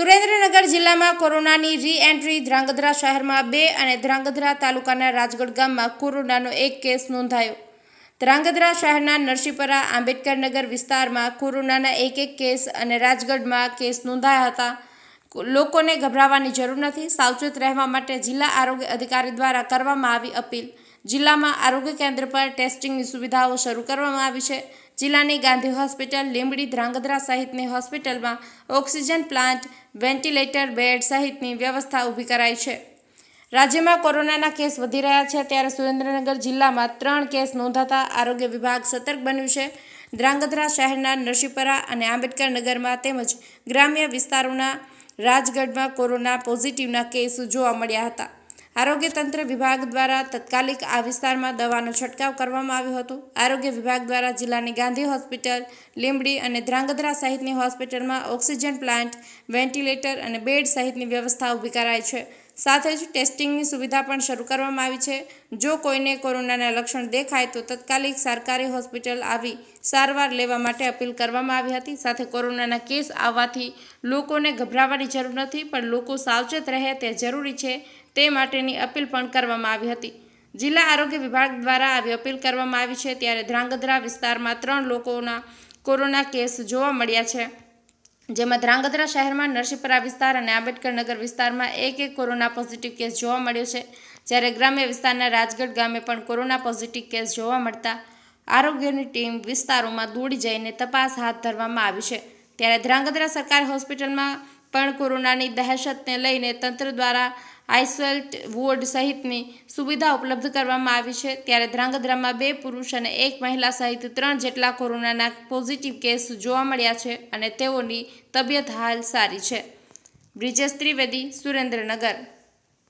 સુરેન્દ્રનગર જિલ્લામાં કોરોનાની રી એન્ટ્રી ધ્રાંગધ્રા શહેરમાં બે અને ધ્રાંગધ્રા તાલુકાના રાજગઢ ગામમાં કોરોનાનો એક કેસ નોંધાયો. ધ્રાંગધ્રા શહેરના નરસિંહપરા આંબેડકરનગર વિસ્તારમાં કોરોનાના એક એક કેસ અને રાજગઢમાં કેસ નોંધાયા હતા. લોકોને ગભરાવાની જરૂર નથી, સાવચેત રહેવા માટે જિલ્લા આરોગ્ય અધિકારી દ્વારા કરવામાં આવી અપીલ. જિલ્લામાં આરોગ્ય કેન્દ્ર પર ટેસ્ટિંગની સુવિધાઓ શરૂ કરવામાં આવી છે. જિલ્લાની ગાંધી હોસ્પિટલ, લીંબડી ધ્રાંગધ્રા સહિતની હોસ્પિટલમાં ઓક્સિજન પ્લાન્ટ વેન્ટિલેટર, બેડ સહિતની વ્યવસ્થા ઊભી કરાઈ છે. રાજ્યમાં કોરોનાના કેસ વધી રહ્યા છે ત્યારે સુરેન્દ્રનગર જિલ્લામાં ત્રણ કેસ નોંધાતા આરોગ્ય વિભાગ સતર્ક બન્યું છે. ધ્રાંગધ્રા શહેરના નરસીપરા અને આંબેડકર નગરમાં તેમજ ગ્રામ્ય વિસ્તારોના રાજગઢમાં કોરોના પોઝિટિવના કેસ જોવા મળ્યા હતા. આરોગ્ય તંત્ર વિભાગ દ્વારા તત્કાલિક આ વિસ્તારમાં દવાનો છંટકાવ કરવામાં આવ્યો હતો. આરોગ્ય વિભાગ દ્વારા જિલ્લાની ગાંધી હોસ્પિટલ, લીંબડી અને ધ્રાંગધ્રા સહિતની હોસ્પિટલમાં ઓક્સિજન પ્લાન્ટ, વેન્ટિલેટર અને બેડ સહિતની વ્યવસ્થા ઊભી કરાઈ છે. સાથે જ ટેસ્ટિંગની સુવિધા પણ શરૂ કરવામાં આવી છે. જો કોઈને કોરોનાના લક્ષણ દેખાય તો તત્કાલિક સરકારી હોસ્પિટલ આવી સારવાર લેવા માટે અપીલ કરવામાં આવી હતી. સાથે કોરોનાના કેસ આવવાથી લોકોને ગભરાવાની જરૂર નથી, પણ લોકો સાવચેત રહે તે જરૂરી છે તે માટેની અપીલ પણ કરવામાં આવી હતી. જિલ્લા આરોગ્ય વિભાગ દ્વારા આવી અપીલ કરવામાં આવી છે, ત્યારે ધ્રાંગધ્રા વિસ્તારમાં ત્રણ લોકોના કોરોના કેસ જોવા મળ્યા છે. જેમાં ધ્રાંગધ્રા શહેરમાં નરસિંહપરા વિસ્તાર અને આંબેડકર નગર વિસ્તારમાં એક એક કોરોના પોઝિટિવ કેસ જોવા મળ્યો છે. જ્યારે ગ્રામ્ય વિસ્તારના રાજગઢ ગામે પણ કોરોના પોઝિટિવ કેસ જોવા મળતા આરોગ્યની ટીમ વિસ્તારોમાં દોડી જઈને તપાસ હાથ ધરવામાં આવી છે. ત્યારે ધ્રાંગધ્રા સરકારી હોસ્પિટલમાં પણ કોરોનાની દહેશતને લઈને તંત્ર દ્વારા આઇસોલેટ વોર્ડ સહિતની સુવિધા ઉપલબ્ધ કરવામાં આવી છે. ત્યારે ધ્રાંગધ્રામાં બે પુરુષ અને એક મહિલા સહિત ત્રણ જેટલા કોરોનાના પોઝિટિવ કેસ જોવા મળ્યા છે અને તેઓની તબિયત હાલ સારી છે. બ્રિજેશ ત્રિવેદી, સુરેન્દ્રનગર.